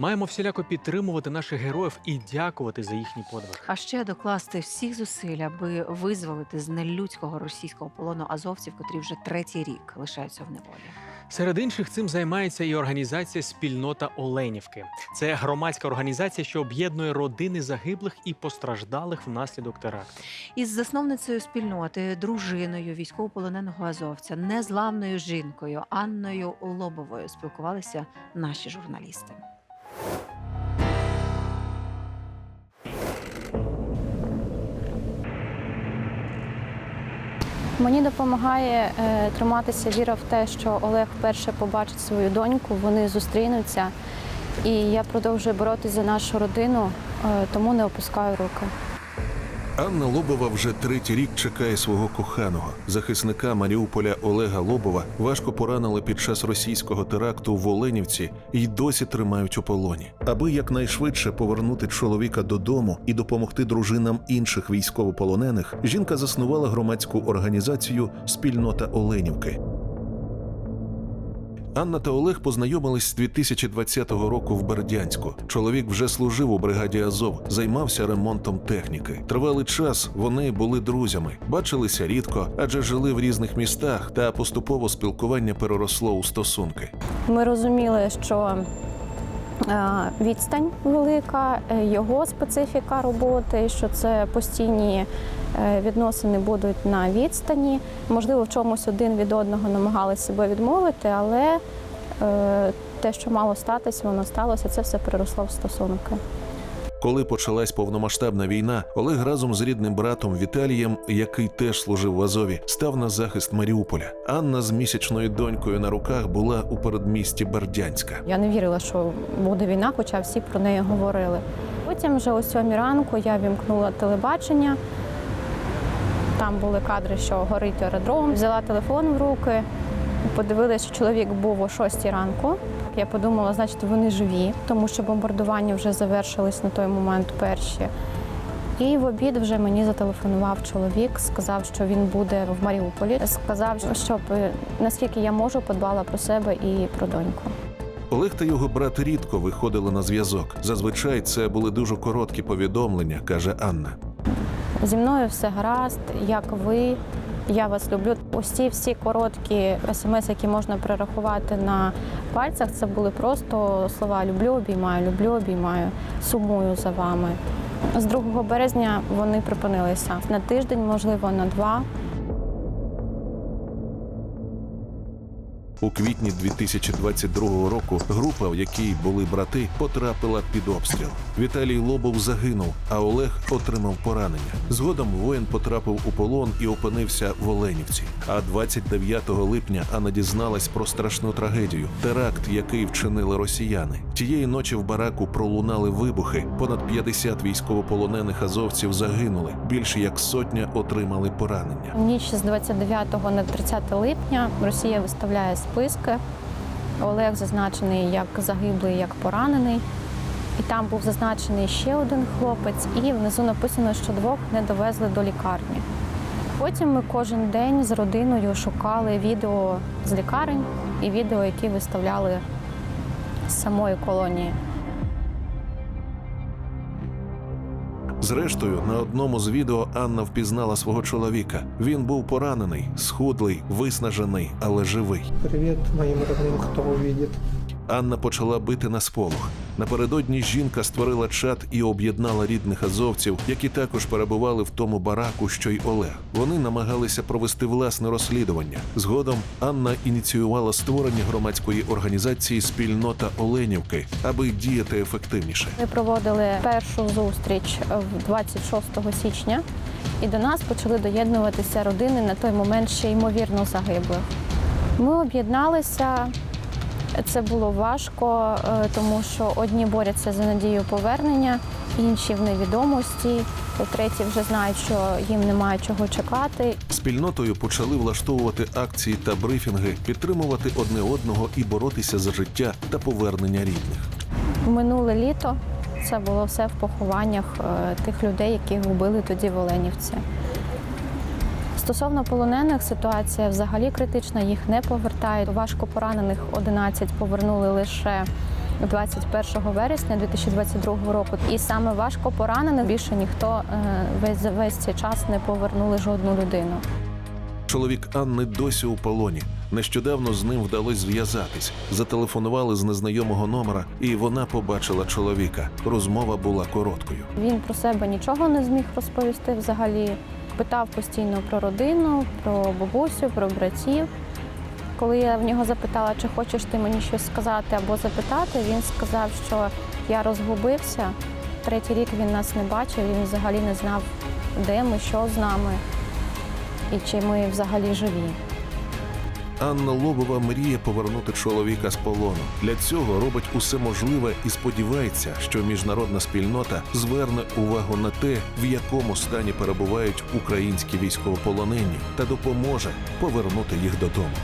Маємо всіляко підтримувати наших героїв і дякувати за їхній подвиг. А ще докласти всіх зусиль, аби визволити з нелюдського російського полону азовців, котрі вже третій рік лишаються в неволі. Серед інших цим займається і організація Спільнота Оленівки. Це громадська організація, що об'єднує родини загиблих і постраждалих внаслідок теракту. Із засновницею спільноти, дружиною військовополоненого азовця, незламною жінкою Анною Лобовою спілкувалися наші журналісти. Мені допомагає е, триматися віра в те, що Олег вперше побачить свою доньку, вони зустрінуться. І я продовжую боротися за нашу родину, е, тому не опускаю руки. Анна Лобова вже третій рік чекає свого коханого. Захисника Маріуполя Олега Лобова важко поранили під час російського теракту в Оленівці і досі тримають у полоні. Аби якнайшвидше повернути чоловіка додому і допомогти дружинам інших військовополонених, жінка заснувала громадську організацію Спільнота Оленівки. Анна та Олег познайомились з 2020 року в Бердянську. Чоловік вже служив у бригаді Азов, займався ремонтом техніки. Тривалий час вони були друзями, бачилися рідко, адже жили в різних містах, та поступово спілкування переросло у стосунки. Ми розуміли, що відстань велика, е, його специфіка роботи, що це постійні е, відносини будуть на відстані. Можливо, в чомусь один від одного намагалися себе відмовити, але е, те, що мало статись, воно сталося. Це все переросло в стосунки. Коли почалась повномасштабна війна, Олег разом з рідним братом Віталієм, який теж служив в Азові, став на захист Маріуполя. Анна з місячною донькою на руках була у передмісті Бердянська. Я не вірила, що буде війна, хоча всі про неї говорили. Потім вже о сьомій ранку я вімкнула телебачення. Там були кадри, що горить аеродром. Взяла телефон в руки, подивилася, чоловік був о шостій ранку. Я подумала, значить, вони живі, тому що бомбардування вже завершились на той момент перші. І в обід вже мені зателефонував чоловік, сказав, що він буде в Маріуполі. Сказав, щоб е, наскільки я можу, подбала про себе і про доньку. Олег та його брат рідко виходили на зв'язок. Зазвичай це були дуже короткі повідомлення, каже Анна. Зі мною все гаразд, як ви. Я вас люблю. Ці всі короткі смс, які можна перерахувати на пальцях, це були просто слова люблю, обіймаю, люблю, обіймаю, сумую за вами. З 2 березня вони припинилися на тиждень, можливо, на два. У квітні 2022 року група, в якій були брати, потрапила під обстріл. Віталій Лобов загинув, а Олег отримав поранення. Згодом воїн потрапив у полон і опинився в Оленівці. А 29 липня Анна дізналась про страшну трагедію теракт, який вчинили росіяни. Тієї ночі в бараку пролунали вибухи. Понад 50 військовополонених азовців загинули. Більше як сотня отримали поранення. Ніч з 29 на 30 липня Росія виставляє списки. Олег зазначений як загиблий, як поранений. І там був зазначений ще один хлопець, і внизу написано, що двох не довезли до лікарні. Потім ми кожен день з родиною шукали відео з лікарень і відео, які виставляли з самої колонії. Зрештою, на одному з відео Анна впізнала свого чоловіка. Він був поранений, схудлий, виснажений, але живий. Привіт моїм родним, хто увидит. Анна почала бити на сполох. Напередодні жінка створила чат і об'єднала рідних азовців, які також перебували в тому бараку, що й Олег. Вони намагалися провести власне розслідування. Згодом Анна ініціювала створення громадської організації Спільнота Оленівки, аби діяти ефективніше. Ми проводили першу зустріч в 26 січня, і до нас почали доєднуватися родини на той момент ще ймовірно загиблих. Ми об'єдналися. Це було важко, е, тому що одні борються за надію повернення, інші в невідомості, треті вже знають, що їм немає чого чекати. Спільнотою почали влаштовувати акції та брифінги, підтримувати одне одного і боротися за життя та повернення рідних. Минуле літо це було все в похованнях е, тих людей, яких вбили тоді в Оленівці. Стосовно полонених, ситуація взагалі критична, їх не повертають. Важко поранених 11 повернули лише 21 вересня 2022 року. І саме важко поранений більше ніхто е, весь весь цей час не повернули жодну людину. Чоловік Анни досі у полоні. Нещодавно з ним вдалося зв'язатись. Зателефонували з незнайомого номера, і вона побачила чоловіка. Розмова була короткою. Він про себе нічого не зміг розповісти взагалі. Питав постійно про родину, про бабусю, про братів. Коли я в нього запитала, чи хочеш ти мені щось сказати або запитати, він сказав, що я розгубився. Третій рік він нас не бачив, він взагалі не знав, де ми, що з нами і чи ми взагалі живі. Анна Лобова мріє повернути чоловіка з полону. Для цього робить усе можливе і сподівається, що міжнародна спільнота зверне увагу на те, в якому стані перебувають українські військовополонені, та допоможе повернути їх додому.